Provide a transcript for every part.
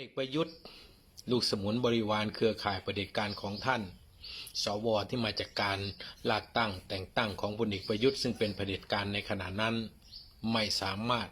เอกประยุทธ์ ลูกสมุนบริวารเครือข่ายประเด็จการของท่าน สวที่มาจากการลากตั้งแต่งตั้งของพลเอกประยุทธ์ซึ่งเป็นเผด็จการในขณะนั้น ไม่สามารถ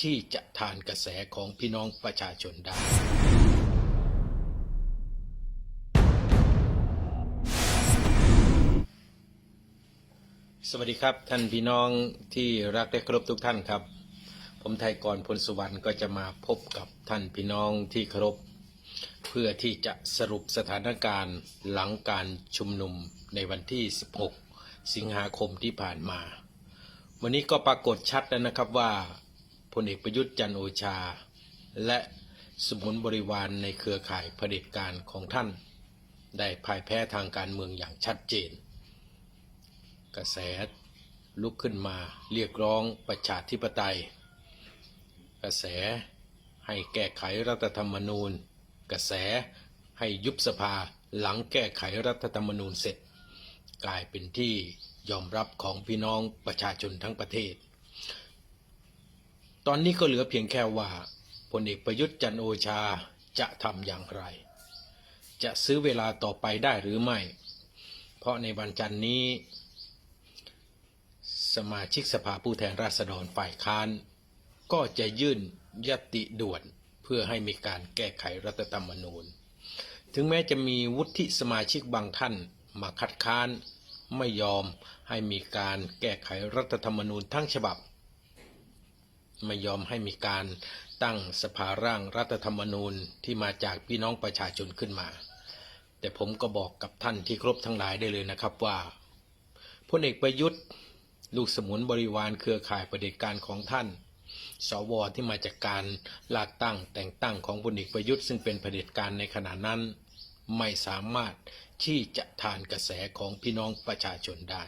ที่จะทานกระแสของพี่น้องประชาชนได้สวัสดีครับท่านพี่น้องที่รักและเคารพทุกท่านครับ ผมไทยกรพลสุวรรณก็จะมาพบกับท่านพี่น้องที่เคารพเพื่อที่จะสรุปสถานการณ์หลังการชุมนุมในวันที่ 16 สิงหาคมที่ผ่านมา วันนี้ก็ปรากฏชัดแล้วนะครับว่าพลเอกประยุทธ์จันโอชา และสมุนบริวารในเครือข่ายเผด็จการของท่าน ได้พ่ายแพ้ทางการเมืองอย่างชัดเจน กระแสลุกขึ้นมาเรียกร้องประชาธิปไตย กระแสให้แก้ไขรัฐธรรมนูญ กระแสให้ยุบสภาหลังแก้ไขรัฐธรรมนูญเสร็จ กลายเป็นที่ยอมรับของพี่น้องประชาชนทั้งประเทศ ตอนนี้ก็เหลือเพียงแค่ว่าพลเอกประยุทธ์จันโอชาจะทำอย่างไร จะซื้อเวลาต่อไปได้หรือไม่ เพราะในวันจันทร์นี้ สมาชิกสภาผู้แทนราษฎรฝ่ายค้าน ก็จะยื่นยติด่วนเพื่อให้มีการแก้ไขรัฐธรรมนูญ ถึงแม้จะมีวุฒิสมาชิกบางท่านมาคัดค้านไม่ยอมให้มีการแก้ไขรัฐธรรมนูญทั้งฉบับ ไม่ยอมให้มีการตั้งสภาร่างรัฐธรรมนูญที่มาจากพี่น้องประชาชนขึ้นมา แต่ผมก็บอกกับท่านที่ครบทั้งหลายได้เลยนะครับว่าพลเอกประยุทธ์ ลูกสมุนบริวารเครือข่ายประเด็จการของท่าน สวที่มาจากการลากตั้งแต่งตั้งของพลเอกประยุทธ์ซึ่งเป็นเผด็จการในขณะนั้น ไม่สามารถที่จะทานกระแสของพี่น้องประชาชนได้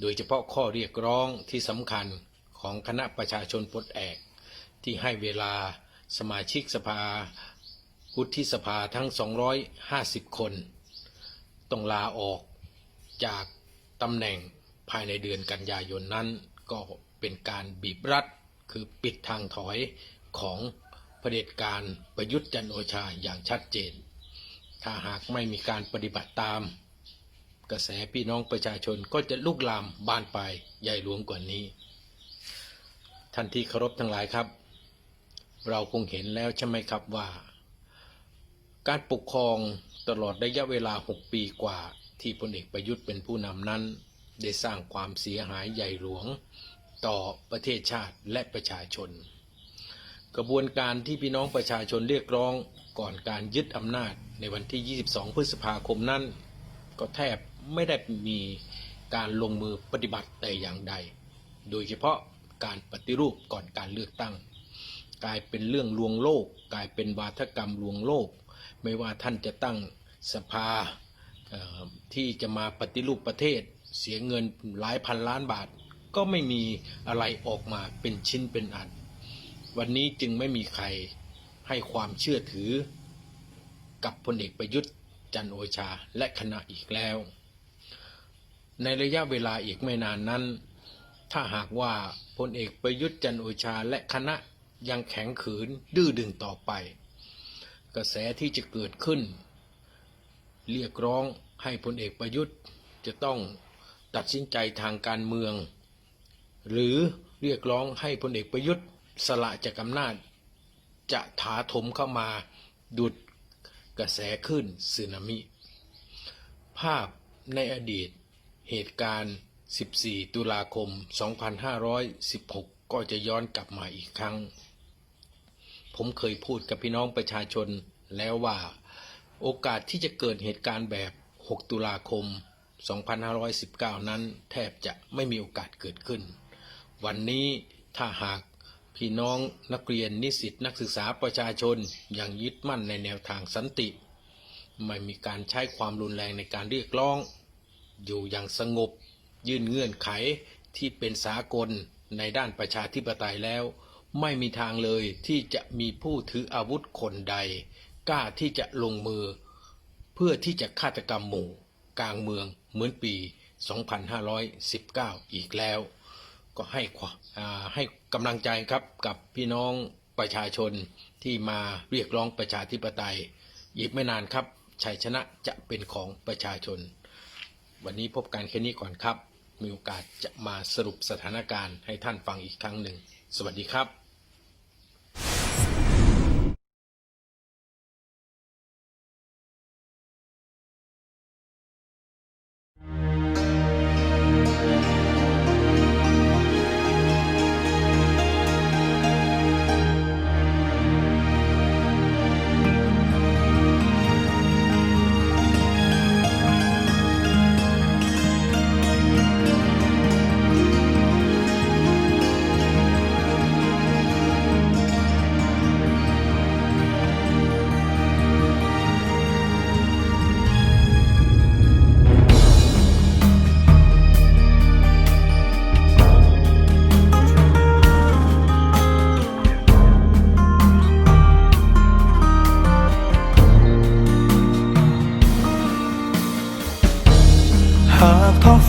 โดยเฉพาะข้อเรียกร้องที่สำคัญของคณะประชาชนปลดแอกที่ให้เวลาสมาชิกสภาวุฒิสภาทั้ง 250 คน ต้องลาออกจากตำแหน่งภายในเดือนกันยายนนั้นก็เป็นการบีบรัด คือปิดทางถอยของเผด็จการประยุทธ์จันโอชาอย่างชัดเจน ถ้าหากไม่มีการปฏิบัติตาม กระแสพี่น้องประชาชนก็จะลุกลามบานปลายใหญ่หลวงกว่านี้ ท่านที่เคารพทั้งหลายครับ เราคงเห็นแล้วใช่ไหมครับว่า การปกครองตลอดระยะเวลา 6 ปีกว่าที่พลเอกประยุทธ์เป็นผู้นำนั้น ได้สร้างความเสียหายใหญ่หลวง ต่อประเทศชาติและประชาชน กระบวนการที่พี่น้องประชาชนเรียกร้องก่อนการยึดอำนาจในวันที่ 22 พฤษภาคมนั้น ก็แทบไม่ได้มีการลงมือปฏิบัติแต่อย่างใด โดยเฉพาะการปฏิรูปก่อนการเลือกตั้ง กลายเป็นเรื่องลวงโลก กลายเป็นวาทกรรมลวงโลก ไม่ว่าท่านจะตั้งสภาที่จะมาปฏิรูปประเทศ เสียเงินหลายพันล้านบาท ก็ไม่มีอะไรออกมาเป็นชิ้นเป็นอัน วันนี้จึงไม่มีใครให้ความเชื่อถือ กับพลเอกประยุทธ์จันโอชาและคณะอีกแล้ว ในระยะเวลาอีกไม่นานนั้น ถ้าหากว่าพลเอกประยุทธ์จันโอชาและคณะยังแข็งขืนดื้อดึงต่อไป กระแสที่จะเกิดขึ้น เรียกร้องให้พลเอกประยุทธ์จะต้องตัดสินใจทางการเมือง หรือเรียกร้องให้พลเอกประยุทธ์สละจากอำนาจ จะถาถมเข้ามาดุดกระแสขึ้นสึนามิ ภาพในอดีตเหตุการณ์ 14 ตุลาคม 2516 ก็จะย้อนกลับมาอีกครั้ง ผมเคยพูดกับพี่น้องประชาชนแล้วว่า โอกาสที่จะเกิดเหตุการณ์แบบ 6 ตุลาคม 2519 นั้นแทบจะไม่มีโอกาสเกิดขึ้น วันนี้ถ้าหากพี่น้องนักเรียนนิสิตนักศึกษาประชาชนยังยึดมั่นในแนวทางสันติ ไม่มีการใช้ความรุนแรงในการเรียกร้อง อยู่อย่างสงบ ยื่นเงื่อนไขที่เป็นสากลในด้านประชาธิปไตยแล้ว ไม่มีทางเลยที่จะมีผู้ถืออาวุธคนใด กล้าที่จะลงมือ เพื่อที่จะฆาตกรรมหมู่ กลางเมืองเหมือนปี 2519 อีกแล้ว ก็ให้ความให้กำลังใจครับกับพี่น้องประชาชนที่มาเรียกร้องประชาธิปไตยอีกไม่นานครับชัยชนะจะเป็นของประชาชน วันนี้พบกันแค่นี้ก่อนครับ มีโอกาสจะมาสรุปสถานการณ์ให้ท่านฟังอีกครั้งหนึ่ง สวัสดีครับ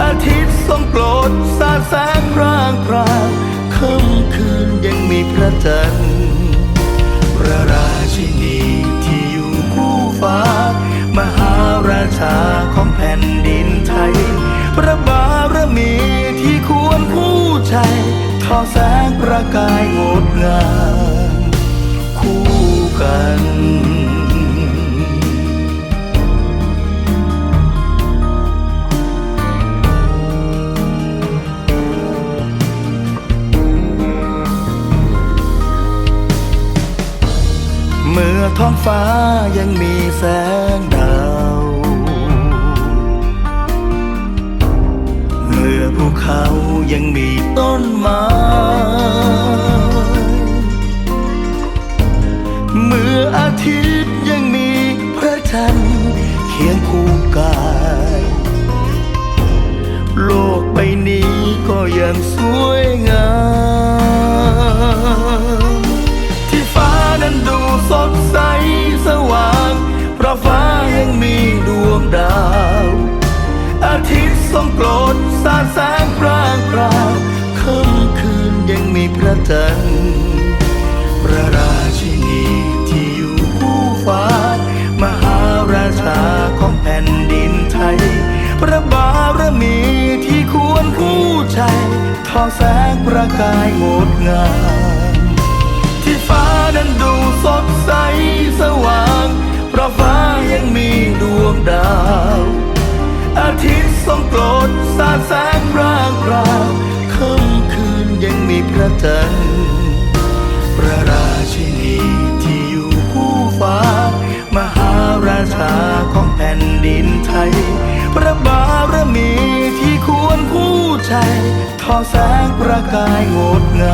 อาทิตย์ทรงโปรดสาดแสงพร่างพรางค่ำคืนยังมีพระจันทร์พระราชินีที่อยู่คู่ฟ้า มหาราชาของแผ่นดินไทย พระบารมีที่ควรคู่ใจทอแสงประกายงดงามคู่กัน ท้องฟ้ายังมีแสงดาว เมื่อภูเขายังมีต้นไม้ เมื่ออาทิตย์ยังมีพระจันทร์เคียงคู่กาย โลกใบนี้ก็ยังสวยงามที่ฟ้านั้นดูสด ดสาดแสงพร่างพราวค่ำคืนยังมีพระจันทร์พระราชินีที่อยู่คู่ฟ้ามหาราชาของแผ่นดินไทย พระบารมีที่ควรคู่ใจทอแสงประกายงดงามที่ฟ้านั้นดูสดใสสว่าง เพราะฟ้ายังมีดวงดาว อาทิตย์ สาดแสงร่างราค่ำคืนยังมีพระจันทร์พระราชินีที่อยู่คู่ฟ้า มหาราชาของแผ่นดินไทย พระบารมีที่ควรคู่ใจทอแสงประกายงดงาม